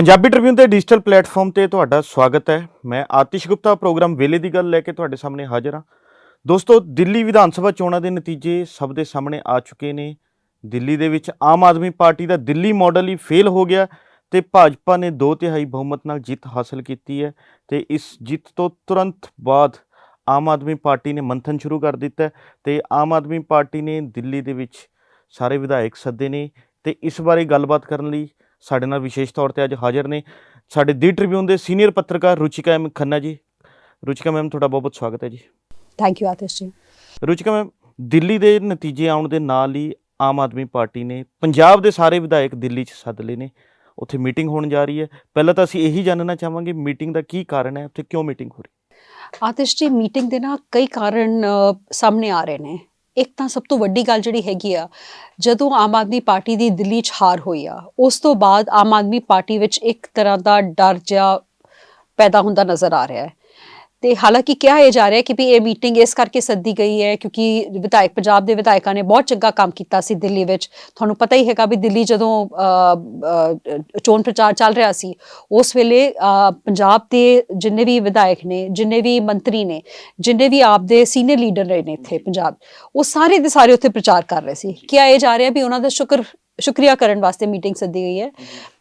Punjabi Tribune ਦੇ digital platform ਤੇ ਤੁਹਾਡਾ ਸਵਾਗਤ ਹੈ। ਮੈਂ ਆਤਿਸ਼ ਗੁਪਤਾ, ਪ੍ਰੋਗਰਾਮ ਵੇਲੇ ਦੀ ਗੱਲ ਲੈ ਕੇ ਤੁਹਾਡੇ ਸਾਹਮਣੇ ਹਾਜ਼ਰ ਹਾਂ। ਦੋਸਤੋ, ਦਿੱਲੀ ਵਿਧਾਨ ਸਭਾ ਚੋਣਾਂ ਦੇ ਨਤੀਜੇ ਸਭ ਦੇ ਸਾਹਮਣੇ ਆ ਚੁੱਕੇ ਨੇ। ਦਿੱਲੀ ਦੇ ਵਿੱਚ ਆਮ ਆਦਮੀ ਪਾਰਟੀ ਦਾ ਦਿੱਲੀ ਮਾਡਲ ਹੀ ਫੇਲ ਹੋ ਗਿਆ ਤੇ ਭਾਜਪਾ ਨੇ ਦੋ ਤਿਹਾਈ ਬਹੁਮਤ ਨਾਲ ਜਿੱਤ ਹਾਸਲ ਕੀਤੀ ਹੈ ਤੇ ਇਸ ਜਿੱਤ ਤੋਂ ਤੁਰੰਤ ਬਾਅਦ ਆਮ ਆਦਮੀ ਪਾਰਟੀ ਨੇ ਮੰਥਨ ਸ਼ੁਰੂ ਕਰ ਦਿੱਤਾ ਹੈ ਤੇ ਆਮ ਆਦਮੀ ਪਾਰਟੀ ਨੇ ਦਿੱਲੀ ਦੇ ਵਿੱਚ ਸਾਰੇ ਵਿਧਾਇਕ ਸੱਦੇ ਨੇ ਤੇ ਇਸ ਬਾਰੇ ਗੱਲਬਾਤ ਕਰਨ ਲਈ ਸਾਡੇ ਨਾਲ ਵਿਸ਼ੇਸ਼ ਤੌਰ ਤੇ ਅੱਜ ਹਾਜ਼ਰ ਨੇ। ਸਾਡੇ ਦੀ ਟ੍ਰਿਬਿਊਨ ਦੇ ਸੀਨੀਅਰ ਪੱਤਰਕਾਰ ਰੁਚਿਕਾ ਐਮ ਖੰਨਾ ਜੀ। ਰੁਚਿਕਾ ਮੈਮ ਤੁਹਾਡਾ ਬਹੁਤ ਬਹੁਤ ਸਵਾਗਤ ਹੈ ਜੀ। ਥੈਂਕ ਯੂ ਆਤਿਸ਼ ਜੀ। ਰੁਚਿਕਾ ਮੈਮ ਦਿੱਲੀ ਦੇ ਨਤੀਜੇ ਆਉਣ ਦੇ ਨਾਲ ਹੀ ਆਮ ਆਦਮੀ ਪਾਰਟੀ ਨੇ ਪੰਜਾਬ ਦੇ ਸਾਰੇ ਵਿਧਾਇਕ ਦਿੱਲੀ 'ਚ ਸੱਦ ਲਏ ਨੇ। ਉੱਥੇ ਮੀਟਿੰਗ ਹੋਣ ਜਾ ਰਹੀ ਹੈ। ਪਹਿਲਾਂ ਤਾਂ ਅਸੀਂ ਇਹੀ ਜਾਣਨਾ ਚਾਹਾਂਗੇ ਮੀਟਿੰਗ ਦਾ ਕੀ ਕਾਰਨ ਹੈ? ਉੱਥੇ ਕਿਉਂ ਮੀਟਿੰਗ ਹੋ ਰਹੀ ਆਤਿਸ਼ ਜੀ ਮੀਟਿੰਗ ਦੇ ਨਾ ਕਈ ਕਾਰਨ ਸਾਹਮਣੇ ਆ ਰਹੇ ਨੇ। ਇੱਕ ਤਾਂ ਸਭ ਤੋਂ ਵੱਡੀ ਗੱਲ ਜਿਹੜੀ ਹੈਗੀ ਆ, ਜਦੋਂ ਆਮ ਆਦਮੀ ਪਾਰਟੀ ਦੀ ਦਿੱਲੀ 'ਚ ਹਾਰ ਹੋਈ ਆ, ਉਸ ਤੋਂ ਬਾਅਦ ਆਮ ਆਦਮੀ ਪਾਰਟੀ ਵਿੱਚ ਇੱਕ ਤਰ੍ਹਾਂ ਦਾ ਡਰ ਜਿਹਾ ਪੈਦਾ ਹੁੰਦਾ ਨਜ਼ਰ ਆ ਰਿਹਾ ਹੈ। ਤੇ ਹਾਲਾਂਕਿ ਕਿਹਾ ਇਹ ਜਾ ਰਿਹਾ ਕਿ ਵੀ ਇਹ ਮੀਟਿੰਗ ਇਸ ਕਰਕੇ ਸੱਦੀ ਗਈ ਹੈ ਕਿਉਂਕਿ ਵਿਧਾਇਕ ਪੰਜਾਬ ਦੇ ਵਿਧਾਇਕਾਂ ਨੇ ਬਹੁਤ ਚੰਗਾ ਕੰਮ ਕੀਤਾ ਸੀ ਦਿੱਲੀ ਵਿੱਚ। ਤੁਹਾਨੂੰ ਪਤਾ ਹੀ ਹੈਗਾ ਵੀ ਦਿੱਲੀ ਜਦੋਂ ਚੋਣ ਪ੍ਰਚਾਰ ਚੱਲ ਰਿਹਾ ਸੀ ਉਸ ਵੇਲੇ ਪੰਜਾਬ ਦੇ ਜਿੰਨੇ ਵੀ ਵਿਧਾਇਕ ਨੇ ਜਿੰਨੇ ਵੀ ਮੰਤਰੀ ਨੇ ਜਿੰਨੇ ਵੀ ਆਪ ਦੇ ਸੀਨੀਅਰ ਲੀਡਰ ਰਹੇ ਨੇ ਇੱਥੇ ਪੰਜਾਬ ਉਹ ਸਾਰੇ ਦੇ ਸਾਰੇ ਉੱਥੇ ਪ੍ਰਚਾਰ ਕਰ ਰਹੇ ਸੀ। ਕਿਹਾ ਇਹ ਜਾ ਰਿਹਾ ਵੀ ਉਹਨਾਂ ਦਾ ਸ਼ੁਕਰ ਸ਼ੁਕਰੀਆ ਕਰਨ ਵਾਸਤੇ ਮੀਟਿੰਗ ਸੱਦੀ ਗਈ ਹੈ।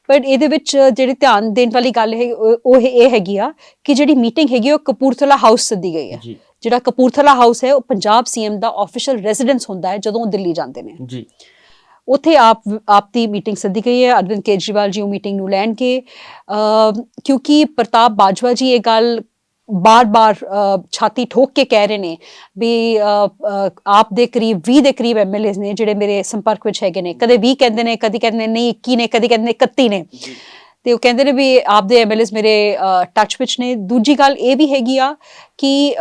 ਪਰ ਇਹਦੇ ਵਿੱਚ ਜਿਹੜੀ ਧਿਆਨ ਦੇਣ ਵਾਲੀ ਗੱਲ ਹੈ ਉਹ ਇਹ ਹੈਗੀ ਆ ਕਿ ਜਿਹੜੀ ਮੀਟਿੰਗ ਹੈਗੀ ਉਹ ਕਪੂਰਥਲਾ ਹਾਊਸ ਸੱਦੀ ਗਈ ਹੈ। ਜਿਹੜਾ ਕਪੂਰਥਲਾ ਹਾਊਸ ਹੈ ਉਹ ਪੰਜਾਬ ਸੀਐਮ ਦਾ ਆਫੀਸ਼ੀਅਲ ਰੈਜ਼ੀਡੈਂਸ ਹੁੰਦਾ ਹੈ ਜਦੋਂ ਉਹ ਦਿੱਲੀ ਜਾਂਦੇ ਨੇ। ਜੀ। ਉੱਥੇ ਆਪ ਆਪ ਦੀ ਮੀਟਿੰਗ ਸੱਦੀ ਗਈ ਹੈ। ਅਰਵਿੰਦ ਕੇਜਰੀਵਾਲ ਜੀ ਉਹ ਮੀਟਿੰਗ ਨੂੰ ਲੈਣਗੇ। ਅਹ, ਕਿਉਂਕਿ ਪ੍ਰਤਾਪ ਬਾਜਵਾ ਜੀ ਇਹ ਗੱਲ ਬਾਰ-ਬਾਰ ਛਾਤੀ ਠੋਕ ਕੇ ਕਹਿ ਰਹੇ ਨੇ ਵੀ ਆਪ ਦੇ ਕਰੀਬ 20 ਦੇ ਕਰੀਬ ਐਮਐਲਏਸ ਨੇ ਜਿਹੜੇ ਮੇਰੇ ਸੰਪਰਕ ਵਿੱਚ ਹੈਗੇ ਨੇ। ਕਦੇ 20 ਕਹਿੰਦੇ ਨੇ ਕਦੀ ਕਹਿੰਦੇ ਨੇ ਨਹੀਂ 21 ਨੇ ਕਦੀ ਕਹਿੰਦੇ ਨੇ 31 ਨੇ। ਤੇ ਉਹ ਕਹਿੰਦੇ ਨੇ ਵੀ ਆਪ ਦੇ ਐਮਐਲਏਸ ਮੇਰੇ ਟੱਚ ਵਿੱਚ ਨੇ। ਦੂਜੀ ਗੱਲ ਇਹ ਵੀ ਹੈਗੀ ਆ ਕਿ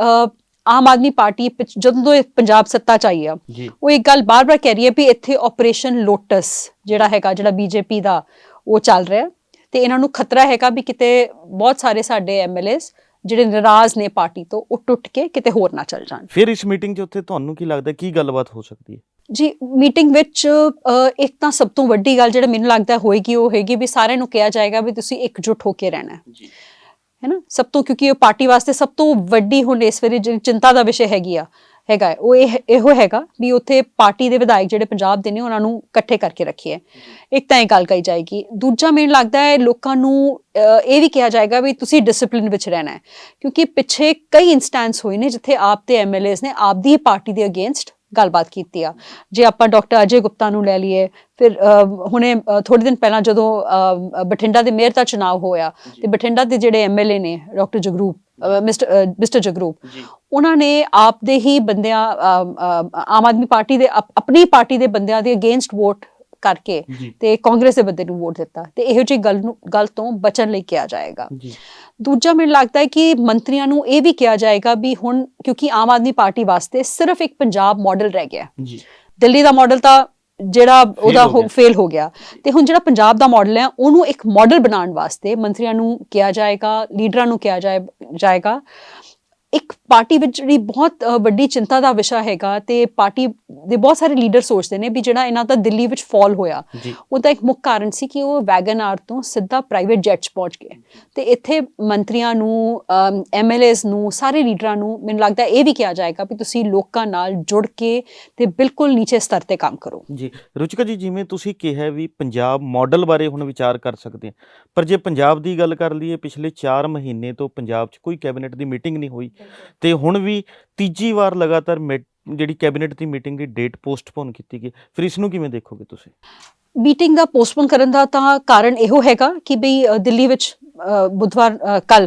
ਆਮ ਆਦਮੀ ਪਾਰਟੀ ਜਦੋਂ ਤੋਂ ਪੰਜਾਬ ਸੱਤਾ ਚ ਆਈ ਆ ਉਹ ਇੱਕ ਗੱਲ ਬਾਰ-ਬਾਰ ਕਹਿ ਰਹੀ ਹੈ ਵੀ ਇੱਥੇ ਆਪਰੇਸ਼ਨ ਲੋਟਸ ਜਿਹੜਾ ਹੈਗਾ ਜਿਹੜਾ ਬੀਜੇਪੀ ਦਾ ਉਹ ਚੱਲ ਰਿਹਾ। ਤੇ ਇਹਨਾਂ ਨੂੰ ਖਤਰਾ ਹੈਗਾ ਵੀ ਕਿਤੇ ਬਹੁਤ ਸਾਰੇ ਸਾਡੇ ਐਮਐਲਏਸ ਜਿਹੜੇ ਨਾਰਾਜ਼ ਨੇ ਪਾਰਟੀ ਤੋਂ ਉਹ ਟੁੱਟ ਕੇ ਕਿਤੇ ਹੋਰ ਨਾ ਚੱਲ ਜਾਣ। ਫਿਰ ਇਸ ਮੀਟਿੰਗ 'ਚ ਉੱਥੇ ਤੁਹਾਨੂੰ ਕੀ ਲੱਗਦਾ ਕੀ ਗੱਲਬਾਤ ਹੋ ਸਕਦੀ ਹੈ? ਜੀ ਮੀਟਿੰਗ ਵਿੱਚ ਇੱਕ ਤਾਂ ਸਭ ਤੋਂ ਵੱਡੀ ਗੱਲ ਜਿਹੜਾ ਮੈਨੂੰ ਲੱਗਦਾ ਹੋਏਗੀ ਉਹ ਹੈਗੀ ਵੀ ਸਾਰਿਆਂ ਨੂੰ ਕਿਹਾ ਜਾਏਗਾ ਵੀ ਤੁਸੀਂ ਇਕਜੁੱਟ ਹੋ ਕੇ ਰਹਿਣਾ। ਹੈ ਜੀ ਹੈਨਾ ਸਭ ਤੋਂ ਕਿਉਂਕਿ ਇਹ ਪਾਰਟੀ ਵਾਸਤੇ ਸਭ ਤੋਂ ਵੱਡੀ ਹੁਣ ਇਸ ਵੇਲੇ ਜਿਹੜੀ ਚਿੰਤਾ ਦਾ ਵਿਸ਼ੇ ਹੈਗੀ ਆ। ਹੈਗਾ ਉਹ ਇਹ ਇਹੋ ਹੈਗਾ ਵੀ ਉੱਥੇ ਪਾਰਟੀ ਦੇ ਵਿਧਾਇਕ ਜਿਹੜੇ ਪੰਜਾਬ ਦੇ ਨੇ ਉਹਨਾਂ ਨੂੰ ਇਕੱਠੇ ਕਰਕੇ ਰੱਖੀਏ। ਇੱਕ ਤਾਂ ਇਹ ਗੱਲ ਕਹੀ ਜਾਏਗੀ। ਦੂਜਾ ਮੈਨੂੰ ਲੱਗਦਾ ਹੈ ਲੋਕਾਂ ਨੂੰ ਇਹ ਵੀ ਕਿਹਾ ਜਾਏਗਾ ਵੀ ਤੁਸੀਂ ਡਿਸਪਲਿਨ ਵਿੱਚ ਰਹਿਣਾ ਹੈ। ਕਿਉਂਕਿ ਪਿੱਛੇ ਕਈ ਇਨਸਟੈਂਸ ਹੋਏ ਨੇ ਜਿੱਥੇ ਆਪ ਦੇ ਐਮਐਲਏਸ ਨੇ ਆਪ ਦੀ ਪਾਰਟੀ ਦੇ ਅਗੇਂਸਟ ਗੱਲਬਾਤ ਕੀਤੀ ਆ। ਜੇ ਆਪਾਂ ਡਾਕਟਰ ਅਜੇ ਗੁਪਤਾ ਨੂੰ ਲੈ ਲਈਏ ਫਿਰ ਹੁਣੇ ਥੋੜੇ ਦਿਨ ਪਹਿਲਾਂ ਜਦੋਂ ਅਹ, ਬਠਿੰਡਾ ਦੇ ਮੇਅਰ ਦਾ ਚੁਣਾਵ ਹੋਇਆ ਤੇ ਬਠਿੰਡਾ ਦੇ ਜਿਹੜੇ ਐਮਐਲਏ ਨੇ doctor Jagroop mister mister Jagroop. ਉਹਨਾਂ ਨੇ ਆਪ ਦੇ ਹੀ ਬੰਦਿਆਂ ਆਮ ਆਦਮੀ ਪਾਰਟੀ ਦੇ ਆਪਣੀ ਪਾਰਟੀ ਦੇ ਬੰਦਿਆਂ ਦੇ ਅਗੇਂਸਟ ਵੋਟ ਕਰਕੇ ਤੇ ਕਾਂਗਰਸ ਦੇ ਬੰਦੇ ਨੂੰ ਵੋਟ ਦਿੱਤਾ ਤੇ ਇਹੋ ਜਿਹੀ ਗੱਲ ਨੂੰ ਗੱਲ ਤੋਂ ਬਚਣ ਲਈ ਕਿਹਾ ਜਾਏਗਾ। ਦੂਜਾ ਮੈਨੂੰ ਲੱਗਦਾ ਹੈ ਕਿ ਮੰਤਰੀਆਂ ਨੂੰ ਇਹ ਵੀ ਕਿਹਾ ਜਾਏਗਾ ਵੀ ਹੁਣ ਕਿਉਂਕਿ ਆਮ ਆਦਮੀ ਪਾਰਟੀ ਵਾਸਤੇ ਸਿਰਫ ਇੱਕ ਪੰਜਾਬ ਮਾਡਲ ਰਹਿ ਗਿਆ। ਜੀ। ਦਿੱਲੀ ਦਾ ਮਾਡਲ ਤਾਂ ਜਿਹੜਾ ਉਹਦਾ। ਫੇਲ ਹੋ ਗਿਆ। ਤੇ ਹੁਣ ਜਿਹੜਾ ਪੰਜਾਬ ਦਾ ਮਾਡਲ ਹੈ ਉਹਨੂੰ ਇੱਕ ਮਾਡਲ ਬਣਾਉਣ ਵਾਸਤੇ ਮੰਤਰੀਆਂ ਨੂੰ ਕਿਹਾ ਜਾਏਗਾ ਲੀਡਰਾਂ ਨੂੰ ਕਿਹਾ ਜਾਏ ਜਾਏਗਾ। ਇੱਕ ਪਾਰਟੀ ਵਿੱਚ ਜਿਹੜੀ ਬਹੁਤ ਵੱਡੀ ਚਿੰਤਾ ਦਾ ਵਿਸ਼ਾ ਹੈਗਾ ਤੇ ਪਾਰਟੀ ਦੇ ਬਹੁਤ ਸਾਰੇ ਲੀਡਰ ਸੋਚਦੇ ਨੇ ਵੀ ਜਿਹੜਾ ਇਹਨਾਂ ਦਾ ਦਿੱਲੀ ਵਿੱਚ ਫਾਲ ਹੋਇਆ ਉਹਦਾ ਇੱਕ ਮੁੱਖ ਕਾਰਨ ਸੀ ਕਿ ਉਹ ਵੈਗਨ ਆਰ ਤੋਂ ਸਿੱਧਾ ਪ੍ਰਾਈਵੇਟ ਜੈਟਸ ਪਹੁੰਚ ਗਏ। ਤੇ ਇੱਥੇ ਮੰਤਰੀਆਂ ਨੂੰ ਐਮਐਲਏਸ ਨੂੰ ਸਾਰੇ ਲੀਡਰਾਂ ਨੂੰ ਮੈਨੂੰ ਲੱਗਦਾ ਇਹ ਵੀ ਕਿਹਾ ਜਾਏਗਾ ਵੀ ਤੁਸੀਂ ਲੋਕਾਂ ਨਾਲ ਜੁੜ ਕੇ ਤੇ ਬਿਲਕੁਲ ਨੀਚੇ ਸਤਰ ਤੇ ਕੰਮ ਕਰੋ। ਜੀ। ਰੁਚਿਕਾ ਜੀ ਜਿਵੇਂ ਤੁਸੀਂ ਕਿਹਾ ਵੀ ਪੰਜਾਬ ਮਾਡਲ ਬਾਰੇ ਹੁਣ ਵਿਚਾਰ ਕਰ ਸਕਦੇ ਹਾਂ ਪਰ ਜੇ ਪੰਜਾਬ ਦੀ ਗੱਲ ਕਰ ਲਈਏ ਪਿਛਲੇ 4 ਮਹੀਨੇ ਤੋਂ ਪੰਜਾਬ 'ਚ ਕੋਈ ਕੈਬਨਿਟ ਦੀ ਮੀਟਿੰਗ ਨਹੀਂ ਹੋਈ। ਤੇ ਹੁਣ ਵੀ ਤੀਜੀ ਵਾਰ ਲਗਾਤਾਰ ਮੀ- ਜਿਹੜੀ ਕੈਬਨਿਟ ਦੀ ਮੀਟਿੰਗ ਦੀ ਡੇਟ ਪੋਸਟਪੋਨ ਕੀਤੀ ਗਈ, ਫਿਰ ਇਸ ਨੂੰ ਕਿਵੇਂ ਦੇਖੋਗੇ ਤੁਸੀਂ? ਮੀਟਿੰਗ ਦਾ ਪੋਸਟਪੋਨ ਕਰਨ ਦਾ ਤਾਂ ਕਾਰਨ ਇਹੋ ਹੈਗਾ ਕਿ ਬਈ ਦਿੱਲੀ ਵਿੱਚ ਬੁੱਧਵਾਰ ਕੱਲ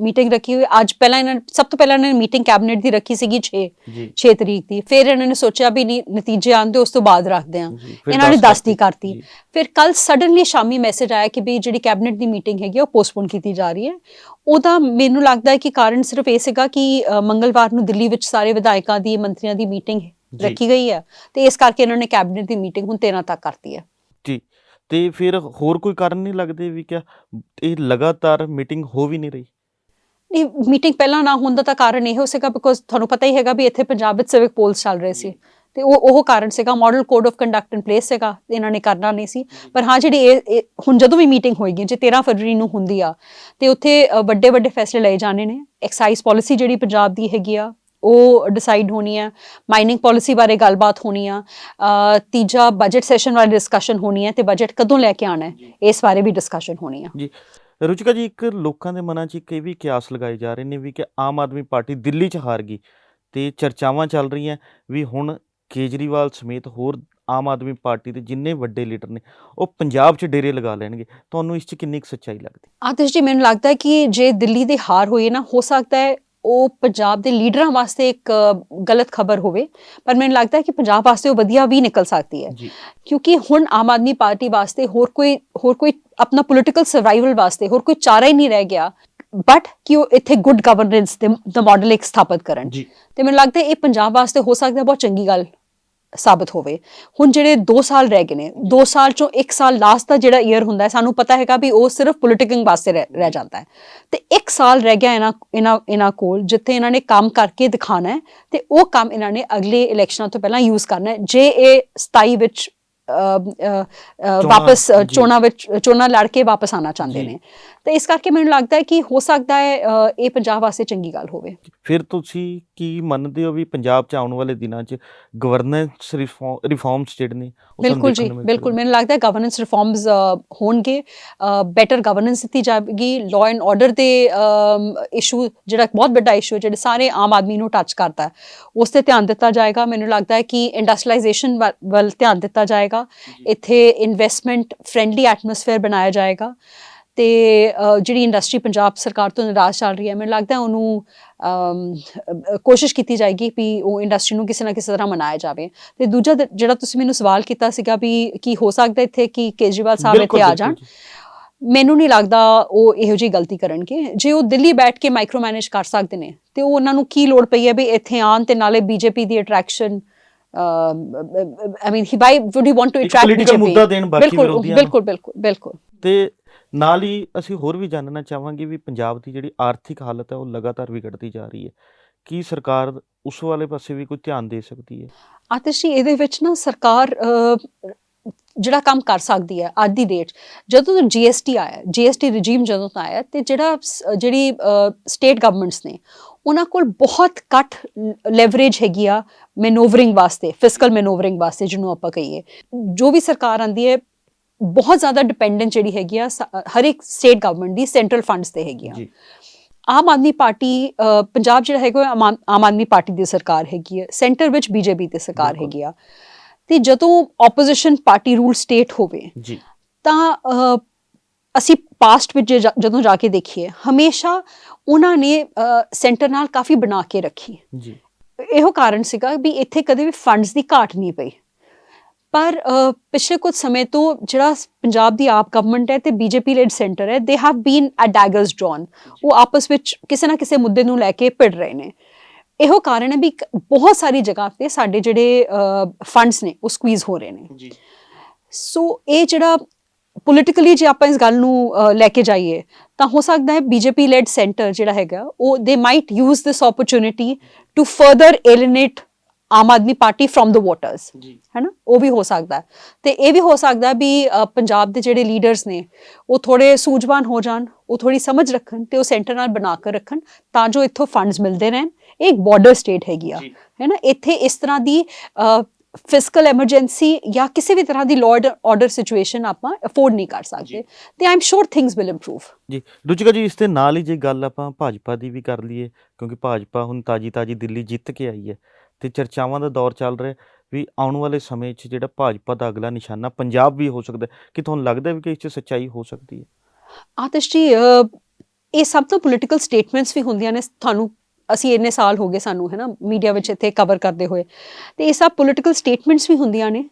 ਮੀਟਿੰਗ ਰੱਖੀ ਹੋਈ। ਅੱਜ ਪਹਿਲਾਂ ਇਹਨਾਂ ਸਭ ਤੋਂ ਪਹਿਲਾਂ ਇਹਨਾਂ ਨੇ ਮੀਟਿੰਗ ਕੈਬਨਿਟ ਦੀ ਰੱਖੀ ਸੀਗੀ 6 ਜੀ। 6 ਤਰੀਕ ਦੀ। ਫਿਰ ਇਹਨਾਂ ਨੇ ਸੋਚਿਆ ਵੀ ਨਹੀਂ ਨਤੀਜੇ ਆਉਂਦੇ ਉਸ ਤੋਂ ਬਾਅਦ ਰੱਖਦੇ ਫਿਰ ਇਹਨਾਂ ਨੇ 10 10 ਦੀ ਕਰਤੀ। ਫਿਰ ਕੱਲ ਸਡਨਲੀ ਸ਼ਾਮੀ ਮੈਸੇਜ ਆਇਆ ਕਿ ਵੀ ਜਿਹੜੀ ਕੈਬਨਿਟ ਦੀ ਮੀਟਿੰਗ ਹੈਗੀ ਆ, ਉਹ ਪੋਸਟਪੋਨ ਕੀਤੀ ਜਾ ਰਹੀ ਹੈ। ਉਹਦਾ ਮੈਨੂੰ ਲੱਗਦਾ ਹੈ ਕਿ ਕਾਰਨ ਸਿਰਫ ਇਹ ਸੀਗਾ ਕਿ ਮੰਗਲਵਾਰ ਨੂੰ ਦਿੱਲੀ ਵਿੱਚ ਸਾਰੇ ਵਿਧਾਇਕਾਂ ਦੀ ਮੰਤਰੀਆਂ ਦੀ ਮੀਟਿੰਗ। ਰੱਖੀ ਗਈ ਹੈ। ਤੇ ਇਸ ਕਰਕੇ ਇਹਨਾਂ ਨੇ ਕੈਬਨਿਟ ਦੀ ਮੀਟਿੰਗ ਹੁਣ 13 ਤੱਕ ਕਰਤੀ ਹੈ। ਤੇ ਫਿਰ ਹੋਰ ਕੋਈ ਕਾਰਨ ਨਹੀਂ ਲੱਗਦੇ ਵੀ ਕਿ ਇਹ ਲਗਾਤਾਰ ਮੀਟਿੰਗ ਹੋ ਵੀ ਨਹੀਂ ਰਹੀ? ਨਹੀਂ ਮੀਟਿੰਗ ਪਹਿਲਾਂ ਨਾ ਹੋਣ ਦਾ ਤਾਂ ਕਾਰਨ ਇਹ ਹੋ ਸੀਗਾ ਬਿਕੋਜ਼ ਤੁਹਾਨੂੰ ਪਤਾ ਹੀ ਹੈਗਾ ਵੀ ਇੱਥੇ ਪੰਜਾਬ ਵਿੱਚ ਸਿਵਿਕ ਪੋਲਸ ਚੱਲ ਰਹੇ ਸੀ। ਤੇ ਉਹ ਉਹ ਕਾਰਨ ਸੀਗਾ model code of conduct in place ਸੀਗਾ ਇਹਨਾਂ ਨੇ ਕਰਨਾ ਨਹੀਂ ਸੀ। ਪਰ ਹਾਂ ਜਿਹੜੀ ਇਹ- ਹੁਣ ਜਦੋਂ ਵੀ ਮੀਟਿੰਗ ਹੋਏਗੀ ਜੇ 13 ਫਰਵਰੀ ਨੂੰ ਹੁੰਦੀ ਆ ਤੇ ਉੱਥੇ ਵੱਡੇ ਵੱਡੇ ਫੈਸਲੇ ਲਏ ਜਾਣੇ ਨੇ। ਐਕਸਾਈਜ਼ ਪਾਲਿਸੀ ਜਿਹੜੀ ਪੰਜਾਬ ਦੀ ਹੈਗੀ ਆ ਉਹ ਡਿਸਾਈਡ ਹੋਣੀ ਆ ਮਾਈਨਿੰਗ ਪਾਲਿਸੀ ਬਾਰੇ ਗੱਲਬਾਤ ਹੋਣੀ ਆ ਤੀਜਾ ਬਜਟ ਸੈਸ਼ਨ ਬਾਰੇ ਡਿਸਕਸ਼ਨ ਹੋਣੀ ਹੈ ਤੇ ਬਜਟ ਕਦੋਂ ਲੈ ਕੇ ਆਣਾ ਹੈ ਇਸ ਬਾਰੇ ਵੀ ਡਿਸਕਸ਼ਨ ਹੋਣੀ ਆ। ਜੀ ਰੁਚਿਕਾ ਜੀ ਇੱਕ ਲੋਕਾਂ ਦੇ ਮਨਾਂ 'ਚ ਇੱਕ ਇਹ ਵੀ ਕਿਆਸ ਲਗਾਏ ਜਾ ਰਹੇ ਨੇ ਵੀ ਕਿ ਆਮ ਆਦਮੀ ਪਾਰਟੀ ਦਿੱਲੀ 'ਚ ਹਾਰ ਗਈ ਤੇ ਚਰਚਾਵਾਂ ਚੱਲ ਰਹੀਆਂ ਵੀ ਹੁਣ ਕੇਜਰੀਵਾਲ ਸਮੇਤ ਹੋਰ ਆਮ ਆਦਮੀ ਪਾਰਟੀ ਦੇ ਜਿੰਨੇ ਵੱਡੇ ਲੀਡਰ ਨੇ ਉਹ ਪੰਜਾਬ 'ਚ ਡੇਰੇ ਲਗਾ ਲੈਣਗੇ। ਤੁਹਾਨੂੰ ਇਸ 'ਚ ਕਿੰਨੀ ਕੁ ਸੱਚਾਈ ਲੱਗਦੀ? ਆਤਿਸ਼ ਜੀ ਮੈਨੂੰ ਲੱਗਦਾ ਹੈ ਕਿ ਜੇ ਦਿੱਲੀ ਦੇ ਹਾਰ ਹੋਈ ਹੈ ਨਾ ਹੋ ਸਕਦਾ ਹੈ ਉਹ ਪੰਜਾਬ ਦੇ ਲੀਡਰਾਂ ਵਾਸਤੇ ਇੱਕ ਗਲਤ ਖਬਰ ਹੋਵੇ ਪਰ ਮੈਨੂੰ ਲੱਗਦਾ ਹੈ ਕਿ ਪੰਜਾਬ ਵਾਸਤੇ ਉਹ ਵਧੀਆ ਵੀ ਨਿਕਲ ਸਕਦੀ ਹੈ। ਕਿਉਂਕਿ ਹੁਣ ਆਮ ਆਦਮੀ ਪਾਰਟੀ ਵਾਸਤੇ ਹੋਰ ਕੋਈ ਹੋਰ ਕੋਈ ਆਪਣਾ ਪੋਲਿਟੀਕਲ ਸਰਵਾਈਵਲ ਵਾਸਤੇ ਹੋਰ ਕੋਈ ਚਾਰਾ ਹੀ ਨਹੀਂ ਰਹਿ ਗਿਆ ਬਟ ਕਿ ਉਹ ਇੱਥੇ ਗੁੱਡ ਗਵਰਨੈਂਸ ਦੇ ਮਾਡਲ ਇੱਕ ਸਥਾਪਿਤ ਕਰਨ। ਤੇ ਮੈਨੂੰ ਲੱਗਦਾ ਇਹ ਪੰਜਾਬ ਵਾਸਤੇ ਹੋ ਸਕਦਾ ਬਹੁਤ ਚੰਗੀ ਗੱਲ ਸਾਬਤ ਹੋਵੇ। ਹੁਣ ਜਿਹੜੇ 2 ਸਾਲ ਰਹਿ ਗਏ ਨੇ 2 ਸਾਲ ਚੋਂ 1 ਸਾਲ ਲਾਸਟ ਦਾ ਜਿਹੜਾ ਈਅਰ ਹੁੰਦਾ ਹੈ, ਸਾਨੂੰ ਪਤਾ ਹੈਗਾ ਵੀ ਉਹ ਸਿਰਫ ਪੋਲਿਟਿਕਿੰਗ ਵਾਸਤੇ ਰਹਿ ਰਹਿ ਜਾਂਦਾ ਹੈ। ਤੇ 1 ਸਾਲ ਰਹਿ ਗਿਆ ਇਹਨਾਂ ਇਹਨਾਂ ਇਹਨਾਂ ਕੋਲ, ਜਿੱਥੇ ਇਹਨਾਂ ਨੇ ਕੰਮ ਕਰਕੇ ਦਿਖਾਣਾ ਹੈ ਤੇ ਉਹ ਕੰਮ ਇਹਨਾਂ ਨੇ ਅਗਲੇ ਇਲੈਕਸ਼ਨਾਂ ਤੋਂ ਪਹਿਲਾਂ ਯੂਜ਼ ਕਰਨਾ ਹੈ। ਜੇ ਇਹ 27 ਵਿੱਚ ਵਾਪਸ। ਚੋਣਾਂ ਵਿੱਚ ਚੋਣਾਂ ਲੜ ਕੇ ਵਾਪਸ ਆਣਾ ਚਾਹੁੰਦੇ। ਨੇ। ਤੇ ਇਸ ਕਰਕੇ ਮੈਨੂੰ ਲੱਗਦਾ ਹੈ ਕਿ ਹੋ ਸਕਦਾ ਹੈ ਇਹ ਪੰਜਾਬ ਵਾਸਤੇ ਚੰਗੀ ਗੱਲ ਹੋਵੇ। ਫਿਰ ਤੁਸੀਂ ਕੀ ਮੰਨਦੇ ਹੋ ਵੀ ਪੰਜਾਬ 'ਚ ਆਉਣ ਵਾਲੇ ਦਿਨਾਂ 'ਚ ਗਵਰਨੈਂਸ ਰਿਫਾਰਮਸ ਜਿਹੜੇ ਨੇ ਬਿਲਕੁਲ ਜੀ ਬਿਲਕੁਲ? ਮੈਨੂੰ ਲੱਗਦਾ ਹੈ ਗਵਰਨੈਂਸ ਰਿਫਾਰਮਸ ਹੋਣਗੇ। ਬੈਟਰ ਗਵਰਨੈਂਸ ਦਿੱਤੀ ਜਾਵੇਗੀ। ਲਾਅ ਐਂਡ ਆਰਡਰ ਦੇ ਇਸ਼ੂ ਜਿਹੜਾ ਬਹੁਤ ਵੱਡਾ ਇਸ਼ੂ ਜਿਹੜੇ ਸਾਰੇ ਆਮ ਆਦਮੀ ਨੂੰ ਟੱਚ ਕਰਦਾ ਹੈ ਉਸ ਤੇ ਧਿਆਨ ਦਿੱਤਾ ਜਾਏਗਾ। ਮੈਨੂੰ ਲੱਗਦਾ ਹੈ ਕਿ ਇੰਡਸਟਰੀਲਾਈਜੇਸ਼ਨ ਵੱਲ ਧਿਆਨ ਦਿੱਤਾ ਜਾਏਗਾ। ਇੱਥੇ ਇਨਵੈਸਟਮੈਂਟ ਫ੍ਰੈਂਡਲੀ ਐਟਮੋਸਫੇਅਰ ਬਣਾਇਆ ਜਾਏਗਾ ਤੇ ਜਿਹੜੀ ਇੰਡਸਟਰੀ ਪੰਜਾਬ ਸਰਕਾਰ ਤੋਂ ਨਿਰਾਸ਼ ਚੱਲ ਰਹੀ ਹੈ ਮੈਨੂੰ ਲੱਗਦਾ ਉਹਨੂੰ ਕੋਸ਼ਿਸ਼ ਕੀਤੀ ਜਾਏਗੀ ਵੀ ਉਹ ਇੰਡਸਟਰੀ ਨੂੰ ਕਿਸੇ ਨਾ ਕਿਸੇ ਤਰ੍ਹਾਂ ਮਨਾਇਆ ਜਾਵੇ। ਤੇ ਦੂਜਾ ਜਿਹੜਾ ਤੁਸੀਂ ਮੈਨੂੰ ਸਵਾਲ ਕੀਤਾ ਸੀਗਾ ਵੀ ਕੀ ਹੋ ਸਕਦਾ ਇੱਥੇ ਕਿ ਕੇਜਰੀਵਾਲ ਸਾਹਿਬ ਇੱਥੇ ਆ ਜਾਣ? ਜੀ। ਮੈਨੂੰ ਨਹੀਂ ਲੱਗਦਾ ਉਹ ਇਹੋ ਜਿਹੀ ਗਲਤੀ ਕਰਨਗੇ। ਜੇ ਉਹ ਦਿੱਲੀ ਬੈਠ ਕੇ ਮਾਈਕਰੋ ਮੈਨੇਜ ਕਰ ਸਕਦੇ ਨੇ ਤੇ ਉਹ ਉਹਨਾਂ ਨੂੰ ਕੀ ਲੋੜ ਪਈ ਹੈ ਵੀ ਇੱਥੇ ਆਣ ਤੇ ਨਾਲੇ ਬੀਜੇਪੀ ਦੀ attraction I mean he by would you want to attract BJP ਮੁੱਦਾ ਦੇਣ ਬਾਕੀ ਵਿਰੋਧੀਆਂ। ਬਿਲਕੁਲ ਬਿਲਕੁਲ ਬਿਲਕੁਲ। ਤੇ ਨਾਲ ਹੀ ਅਸੀਂ ਹੋਰ ਵੀ ਜਾਣਨਾ ਚਾਹਾਂਗੇ ਵੀ ਪੰਜਾਬ ਦੀ ਜਿਹੜੀ ਆਰਥਿਕ ਹਾਲਤ ਹੈ ਉਹ ਲਗਾਤਾਰ ਵਿਗੜਦੀ ਜਾ ਰਹੀ ਹੈ। ਕੀ ਸਰਕਾਰ ਉਸ ਵਾਲੇ ਪਾਸੇ ਵੀ ਕੋਈ ਧਿਆਨ ਦੇ ਸਕਦੀ ਹੈ? ਆਤਿਸ਼ ਜੀ ਇਹਦੇ ਵਿੱਚ ਨਾ ਸਰਕਾਰ ਜਿਹੜਾ ਕੰਮ ਕਰ ਸਕਦੀ ਹੈ ਅੱਜ ਦੀ ਡੇਟ ਜਦੋਂ ਤੋਂ ਜੀਐਸਟੀ ਆਇਆ ਜੀਐਸਟੀ ਰਜੀਮ ਜਦੋਂ ਤੋਂ ਆਇਆ ਤੇ ਜਿਹੜਾ ਜਿਹੜੀ ਸਟੇਟ ਗਵਰਨਮੈਂਟਸ ਨੇ ਉਹਨਾਂ ਕੋਲ ਬਹੁਤ ਘੱਟ ਲੈਵਰੇਜ ਹੈਗੀ ਆ ਮੈਨੂਵਰਿੰਗ ਵਾਸਤੇ ਫਿਸਕਲ ਮੈਨੂਵਰਿੰਗ ਵਾਸਤੇ ਜਿਹਨੂੰ ਆਪਾਂ ਕਹੀਏ। ਜੋ ਵੀ ਸਰਕਾਰ ਆਂਦੀ ਹੈ ਬਹੁਤ ਜ਼ਿਆਦਾ ਡਿਪੈਂਡੈਂਟ ਜਿਹੜੀ ਹੈਗੀ ਆ ਹਰ ਇੱਕ ਸਟੇਟ ਗਵਰਨਮੈਂਟ ਦੀ ਸੈਂਟਰਲ ਫੰਡਸ ਤੇ ਹੈਗੀ ਆ। ਆਮ ਆਦਮੀ ਪਾਰਟੀ ਪੰਜਾਬ ਜਿਹੜਾ ਹੈਗਾ ਆਮ ਆਦ- ਆਮ ਆਦਮੀ ਪਾਰਟੀ ਦੀ ਸਰਕਾਰ ਹੈਗੀ ਹੈ ਸੈਂਟਰ ਵਿੱਚ ਬੀਜੇਪੀ ਦੀ ਸਰਕਾਰ। ਹੈਗੀ ਆ। ਤੇ ਜਦੋਂ ਆਪੋਜੀਸ਼ਨ ਪਾਰਟੀ ਰੂਲ ਸਟੇਟ ਹੋਵੇ ਜੀ। ਤਾਂ ਅਸੀਂ ਪਾਸਟ ਵਿੱਚ ਜਦੋਂ ਜਾ ਕੇ ਦੇਖੀਏ ਹਮੇਸ਼ਾ ਉਹਨਾਂ ਨੇ ਸੈਂਟਰ ਨਾਲ ਕਾਫੀ ਬਣਾ ਕੇ ਰੱਖੀ। ਜੀ। ਇਹੋ ਕਾਰਨ ਸੀਗਾ ਵੀ ਇੱਥੇ ਕਦੇ ਵੀ ਫੰਡਸ ਦੀ ਘਾਟ ਨਹੀਂ ਪਈ। ਪਰ ਪਿਛਲੇ ਕੁਝ ਸਮੇਂ ਤੋਂ ਜਿਹੜਾ ਪੰਜਾਬ ਦੀ ਆਪ ਗਵਰਨਮੈਂਟ ਹੈ ਤੇ ਬੀਜੇਪੀ ਲੈਡ ਸੈਂਟਰ ਹੈ ਦੇ ਹੈਵ ਬੀਨ ਅ ਡੈਗਰਸ ਡਰਾwn ਉਹ ਆਪਸ ਵਿੱਚ ਕਿਸੇ ਨਾ ਕਿਸੇ ਮੁੱਦੇ ਨੂੰ ਲੈ ਕੇ ਭਿੜ ਰਹੇ ਨੇ। ਇਹੋ ਕਾਰਨ ਹੈ ਵੀ ਬਹੁਤ ਸਾਰੀ ਜਗ੍ਹਾ ਤੇ ਸਾਡੇ ਜਿਹੜੇ ਫੰਡਸ ਨੇ ਉਹ ਸਕਵੀਜ਼ ਹੋ ਰਹੇ ਨੇ। ਜੀ। ਸੋ ਇਹ ਜਿਹੜਾ ਪੋਲਿਟਿਕਲੀ ਜੇ ਆਪਾਂ ਇਸ ਗੱਲ ਨੂੰ ਲੈ ਕੇ ਜਾਈਏ ਤਾਂ ਹੋ ਸਕਦਾ ਹੈ ਬੀਜੇਪੀ ਲੈਡ ਸੈਂਟਰ ਜਿਹੜਾ ਹੈਗਾ ਉਹ they might use this opportunity to further alienate Aam Aadmi party from the voters ਹੈਨਾ? ਉਹ ਵੀ ਹੋ ਸਕਦਾ ਤੇ ਇਹ ਵੀ ਹੋ ਸਕਦਾ ਵੀ ਪੰਜਾਬ ਦੇ ਜਿਹੜੇ ਲੀਡਰਸ ਨੇ ਉਹ ਥੋੜੇ ਸੂਝਵਾਨ ਹੋ ਜਾਣ ਉਹ ਥੋੜੀ ਸਮਝ ਰੱਖਣ ਤੇ ਉਹ ਸੈਂਟਰ ਨਾਲ ਬਣਾ ਕੇ ਰੱਖਣ ਤਾਂ ਜੋ ਇੱਥੋਂ ਫੰਡਸ ਮਿਲਦੇ ਰਹਿਣ। ਇਹ ਇੱਕ ਬਾਰਡਰ ਸਟੇਟ ਹੈਗੀ ਆ ਹੈ ਨਾ ਇੱਥੇ ਇਸ ਤਰ੍ਹਾਂ ਦੀ ਫਿਸਕਲ ਐਮਰਜੈਂਸੀ ਜਾਂ ਕਿਸੇ ਵੀ ਤਰ੍ਹਾਂ ਦੀ ਲਾਅ ਆਰਡਰ ਸਿਚੁਏਸ਼ਨ ਆਪਾਂ ਅਫੋਰਡ ਨਹੀਂ ਕਰ ਸਕਦੇ ਤੇ I'm sure things will improve ਜੀ ਰੁਚਿਕਾ ਜੀ ਇਸ ਦੇ ਨਾਲ ਹੀ ਜੇ ਗੱਲ ਆਪਾਂ ਭਾਜਪਾ ਦੀ ਵੀ ਕਰ ਲਈਏ ਕਿਉਂਕਿ ਭਾਜਪਾ ਹੁਣ ਤਾਜੀ ਤਾਜੀ ਦਿੱਲੀ ਜਿੱਤ ਕੇ ਆਈ ਹੈ ਤੇ ਚਰਚਾਵਾਂ ਦਾ ਦੌਰ ਚੱਲ ਰਿਹਾ ਵੀ ਆਉਣ ਵਾਲੇ ਸਮੇਂ 'ਚ ਜਿਹੜਾ ਭਾਜਪਾ ਦਾ ਅਗਲਾ ਨਿਸ਼ਾਨਾ ਪੰਜਾਬ ਵੀ ਹੋ ਸਕਦਾ। ਕਿ ਤੁਹਾਨੂੰ ਲੱਗਦਾ ਵੀ ਕਿ ਇਸ 'ਚ ਸੱਚਾਈ ਹੋ ਸਕਦੀ ਹੈ ਆਤਿਸ਼ ਜੀ ਇਹ ਸਭ ਤੋਂ ਪੋਲਿਟੀਕਲ ਸਟੇਟਮੈਂਟਸ ਵੀ ਹੁੰਦੀਆਂ ਨੇ ਤੁਹਾਨੂੰ ਅਸੀਂ ਇੰਨੇ ਸਾਲ ਹੋ ਗਏ ਸਾਨੂੰ ਹੈ ਨਾ ਮੀਡੀਆ ਵਿੱਚ ਇੱਥੇ ਕਵਰ ਕਰਦੇ ਹੋਏ। ਤੇ ਇਹ ਸਭ ਪੋਲਿਟੀਕਲ ਸਟੇਟਮੈਂਟਸ ਵੀ ਹੁੰਦੀਆਂ ਨੇ।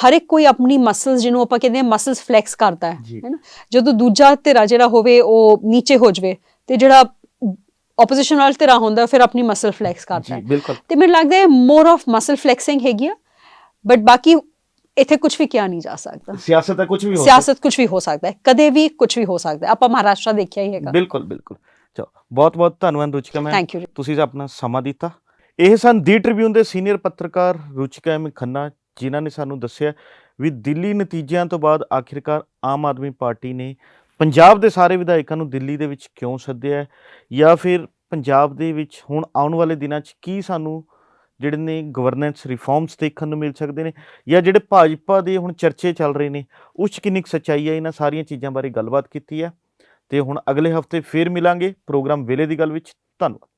ਹਰ ਇੱਕ ਕੋਈ ਆਪਣੀ ਮਸਲਸ ਜਿਹਨੂੰ ਆਪਾਂ ਕਹਿੰਦੇ ਆ ਮਸਲਸ ਫਲੈਕਸ ਕਰਦਾ ਹੈ। ਹੈ ਨਾ ਜਦੋਂ ਦੂਜਾ ਧਿਰਾ ਜਿਹੜਾ ਹੋਵੇ ਉਹ ਨੀਚੇ ਹੋ ਜਵੇ ਤੇ ਜਿਹੜਾ ਆਪੋਜੀਸ਼ਨ ਵਾਲਾ ਧਿਰਾ ਹੁੰਦਾ ਫਿਰ ਆਪਣੀ ਮਸਲ ਫਲੈਕਸ ਕਰਦਾ ਹੈ। ਤੇ ਮੈਨੂੰ ਲੱਗਦਾ ਹੈ ਮੋਰ ਆਫ ਮਸਲ ਫਲੈਕਸਿੰਗ ਹੈਗੀ ਆ ਬਟ ਬਾਕੀ ਇੱਥੇ ਕੁਝ ਵੀ ਕਿਹਾ ਨਹੀਂ ਜਾ ਸਕਦਾ। ਸਿਆਸਤ ਦਾ ਕੁਝ ਵੀ ਹੋ ਸਿਆਸਤ ਕੁਝ ਵੀ ਹੋ ਸਕਦਾ ਹੈ ਕਦੇ ਵੀ ਕੁਝ ਵੀ ਹੋ ਸਕਦਾ ਹੈ। ਆਪਾਂ ਮਹਾਰਾਸ਼ਟਰ ਦੇਖਿਆ ਹੀ ਹੈਗਾ। ਬਿਲਕੁਲ ਬਿਲਕੁਲ। ਚਲੋ ਬਹੁਤ ਬਹੁਤ ਧੰਨਵਾਦ ਰੁਚਿਕਾ ਮੈਂ ਥੈਂਕ ਯੂ ਤੁਸੀਂ ਆਪਣਾ ਸਮਾਂ ਦਿੱਤਾ। ਇਹ ਸਨ ਦੀ ਟ੍ਰਿਬਿਊਨ ਦੇ ਸੀਨੀਅਰ ਪੱਤਰਕਾਰ ਰੁਚਿਕਾ ਐਮ ਖੰਨਾ ਜਿਨ੍ਹਾਂ ਨੇ ਸਾਨੂੰ ਦੱਸਿਆ ਵੀ ਦਿੱਲੀ ਨਤੀਜਿਆਂ ਤੋਂ ਬਾਅਦ ਆਖਿਰਕਾਰ ਆਮ ਆਦਮੀ ਪਾਰਟੀ ਨੇ ਪੰਜਾਬ ਦੇ ਸਾਰੇ ਵਿਧਾਇਕਾਂ ਨੂੰ ਦਿੱਲੀ ਦੇ ਵਿੱਚ ਕਿਉਂ ਸੱਦਿਆ ਹੈ ਜਾਂ ਫਿਰ ਪੰਜਾਬ ਦੇ ਵਿੱਚ ਹੁਣ ਆਉਣ ਵਾਲੇ ਦਿਨਾਂ 'ਚ ਕੀ ਸਾਨੂੰ ਜਿਹੜੇ ਨੇ ਗਵਰਨੈਂਸ ਰਿਫਾਰਮਸ ਦੇਖਣ ਨੂੰ ਮਿਲ ਸਕਦੇ ਨੇ ਜਾਂ ਜਿਹੜੇ ਭਾਜਪਾ ਦੇ ਹੁਣ ਚਰਚੇ ਚੱਲ ਰਹੇ ਨੇ ਉਸ 'ਚ ਕਿੰਨੀ ਕੁ ਸੱਚਾਈ ਹੈ? ਇਹਨਾਂ ਸਾਰੀਆਂ ਚੀਜ਼ਾਂ ਬਾਰੇ ਗੱਲਬਾਤ ਕੀਤੀ ਹੈ। ਤੇ ਹੁਣ ਅਗਲੇ ਹਫ਼ਤੇ ਫੇਰ ਮਿਲਾਂਗੇ ਪ੍ਰੋਗਰਾਮ ਵੇਲੇ ਦੀ ਗੱਲ ਵਿੱਚ। ਧੰਨਵਾਦ।